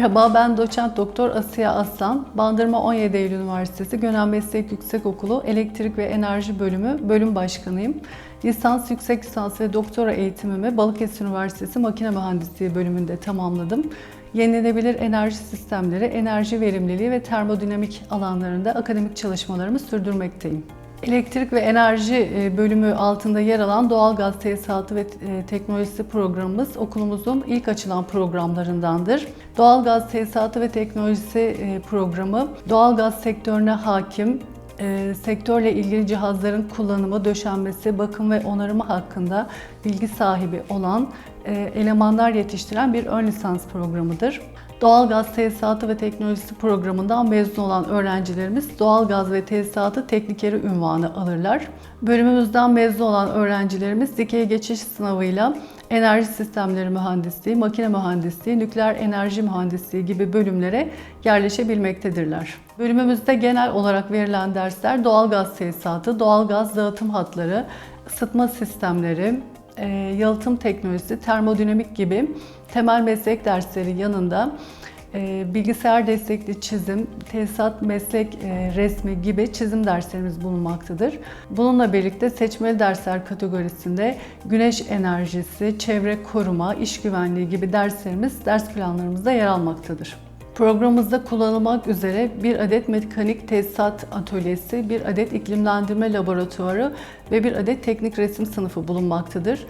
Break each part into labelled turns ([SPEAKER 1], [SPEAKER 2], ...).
[SPEAKER 1] Merhaba, ben doçent doktor Asiye Aslan. Bandırma 17 Eylül Üniversitesi Gönen Meslek Yüksekokulu Elektrik ve Enerji Bölümü bölüm başkanıyım. Lisans, yüksek lisans ve doktora eğitimimi Balıkesir Üniversitesi Makine Mühendisliği bölümünde tamamladım. Yenilenebilir enerji sistemleri, enerji verimliliği ve termodinamik alanlarında akademik çalışmalarımı sürdürmekteyim. Elektrik ve enerji e, bölümü altında yer alan doğalgaz tesisatı ve e, teknolojisi programımız okulumuzun ilk açılan programlarındandır. Doğalgaz tesisatı ve teknolojisi e, programı doğalgaz sektörüne hakim, sektörle ilgili cihazların kullanımı, döşenmesi, bakım ve onarımı hakkında bilgi sahibi olan elemanlar yetiştiren bir ön lisans programıdır. Doğalgaz Tesisatı ve Teknolojisi programından mezun olan öğrencilerimiz doğalgaz ve tesisatı teknikeri ünvanı alırlar. Bölümümüzden mezun olan öğrencilerimiz dikey geçiş sınavıyla enerji sistemleri mühendisliği, makine mühendisliği, nükleer enerji mühendisliği gibi bölümlere yerleşebilmektedirler. Bölümümüzde genel olarak verilen dersler doğalgaz tesisatı, doğalgaz dağıtım hatları, ısıtma sistemleri, e, yalıtım teknolojisi, termodinamik gibi temel meslek dersleri yanında e, bilgisayar destekli çizim, tesisat meslek e, resmi gibi çizim derslerimiz bulunmaktadır. Bununla birlikte seçmeli dersler kategorisinde güneş enerjisi, çevre koruma, iş güvenliği gibi derslerimiz ders planlarımızda yer almaktadır. Programımızda kullanılmak üzere bir adet mekanik tesisat atölyesi, bir adet iklimlendirme laboratuvarı ve bir adet teknik resim sınıfı bulunmaktadır.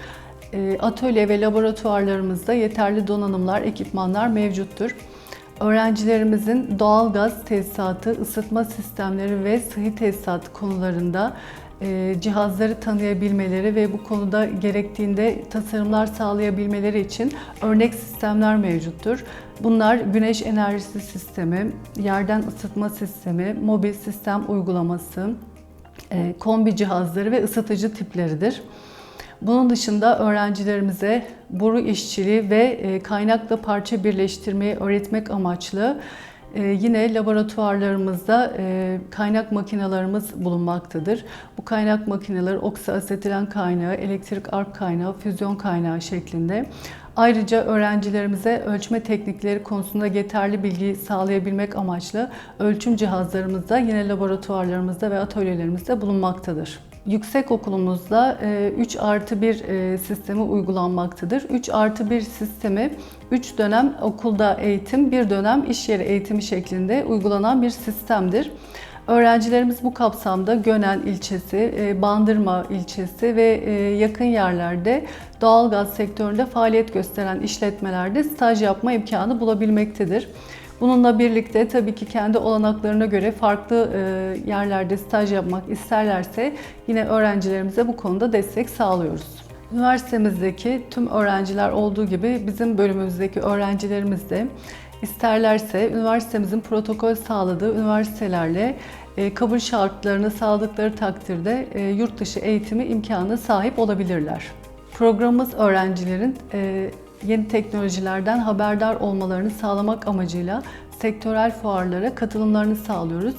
[SPEAKER 1] E, atölye ve laboratuvarlarımızda yeterli donanımlar, ekipmanlar mevcuttur. Öğrencilerimizin doğalgaz tesisatı, ısıtma sistemleri ve sıhhi tesisat konularında cihazları tanıyabilmeleri ve bu konuda gerektiğinde tasarımlar sağlayabilmeleri için örnek sistemler mevcuttur. Bunlar güneş enerjisi sistemi, yerden ısıtma sistemi, mobil sistem uygulaması, e, kombi cihazları ve ısıtıcı tipleridir. Bunun dışında öğrencilerimize boru işçiliği ve e, kaynakla parça birleştirmeyi öğretmek amaçlı e, yine laboratuvarlarımızda e, kaynak makinalarımız bulunmaktadır. Bu kaynak makineler oksiasetilen kaynağı, elektrik ark kaynağı, füzyon kaynağı şeklinde. Ayrıca öğrencilerimize ölçme teknikleri konusunda yeterli bilgi sağlayabilmek amaçlı ölçüm cihazlarımız da yine laboratuvarlarımızda ve atölyelerimizde bulunmaktadır. Yüksek okulumuzda 3 e, artı 1 e, sistemi uygulanmaktadır. 3 artı 1 sistemi 3 dönem okulda eğitim, bir dönem iş yeri eğitimi şeklinde uygulanan bir sistemdir. Öğrencilerimiz bu kapsamda Gönen ilçesi, e, Bandırma ilçesi ve yakın yerlerde doğalgaz sektöründe faaliyet gösteren işletmelerde staj yapma imkanı bulabilmektedir. Bununla birlikte tabii ki kendi olanaklarına göre farklı e, yerlerde staj yapmak isterlerse yine öğrencilerimize bu konuda destek sağlıyoruz. Üniversitemizdeki tüm öğrenciler olduğu gibi bizim bölümümüzdeki öğrencilerimiz de isterlerse üniversitemizin protokol sağladığı üniversitelerle e, kabul şartlarını sağladıkları takdirde e, yurt dışı eğitimi imkanı sahip olabilirler. Programımız öğrencilerin yeni teknolojilerden haberdar olmalarını sağlamak amacıyla sektörel fuarlara katılımlarını sağlıyoruz.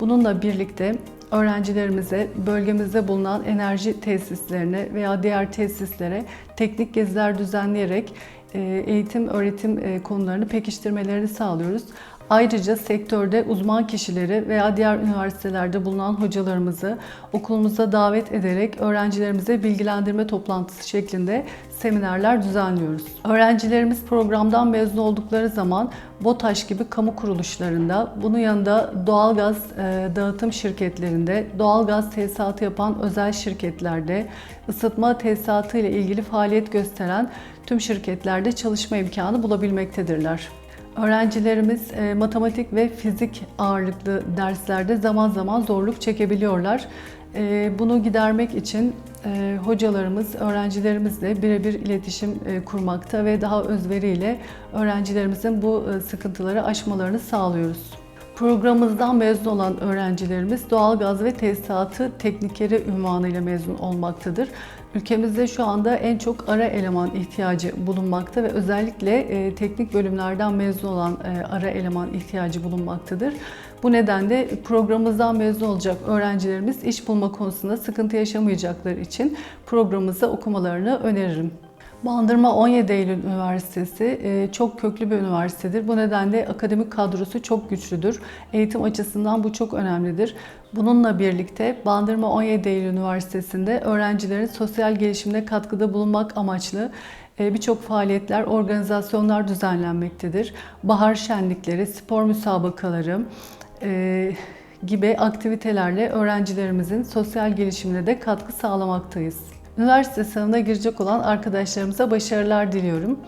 [SPEAKER 1] Bununla birlikte öğrencilerimize bölgemizde bulunan enerji tesislerine veya diğer tesislere teknik geziler düzenleyerek e, eğitim, öğretim e, konularını pekiştirmelerini sağlıyoruz. Ayrıca sektörde uzman kişileri veya diğer üniversitelerde bulunan hocalarımızı okulumuza davet ederek öğrencilerimize bilgilendirme toplantısı şeklinde seminerler düzenliyoruz. Öğrencilerimiz programdan mezun oldukları zaman BOTAŞ gibi kamu kuruluşlarında, bunun yanında doğalgaz e, dağıtım şirketlerinde, doğalgaz tesisatı yapan özel şirketlerde, ısıtma tesisatı ile ilgili faaliyet gösteren tüm şirketlerde çalışma imkanı bulabilmektedirler. Öğrencilerimiz e, matematik ve fizik ağırlıklı derslerde zaman zaman zorluk çekebiliyorlar. E, bunu gidermek için e, hocalarımız öğrencilerimizle birebir iletişim e, kurmakta ve daha özveriyle öğrencilerimizin bu e, sıkıntıları aşmalarını sağlıyoruz. Programımızdan mezun olan öğrencilerimiz doğalgaz ve tesisatı teknikeri ünvanıyla mezun olmaktadır. Ülkemizde şu anda en çok ara eleman ihtiyacı bulunmakta ve özellikle e, teknik bölümlerden mezun olan e, ara eleman ihtiyacı bulunmaktadır. Bu nedenle programımızdan mezun olacak öğrencilerimiz iş bulma konusunda sıkıntı yaşamayacakları için programımızda okumalarını öneririm. Bandırma 17 Eylül Üniversitesi e, çok köklü bir üniversitedir. Bu nedenle akademik kadrosu çok güçlüdür. Eğitim açısından bu çok önemlidir. Bununla birlikte Bandırma 17 Eylül Üniversitesi'nde öğrencilerin sosyal gelişimine katkıda bulunmak amaçlı e, birçok faaliyetler, organizasyonlar düzenlenmektedir. Bahar şenlikleri, spor müsabakaları, e, gibi aktivitelerle öğrencilerimizin sosyal gelişimine de katkı sağlamaktayız. Üniversite sınavına girecek olan arkadaşlarımıza başarılar diliyorum.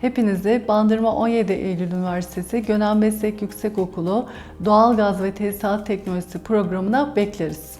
[SPEAKER 1] Hepinizi Bandırma 17 Eylül Üniversitesi Gönen Meslek Yüksekokulu Doğalgaz ve Tesisat Teknolojisi programına bekleriz.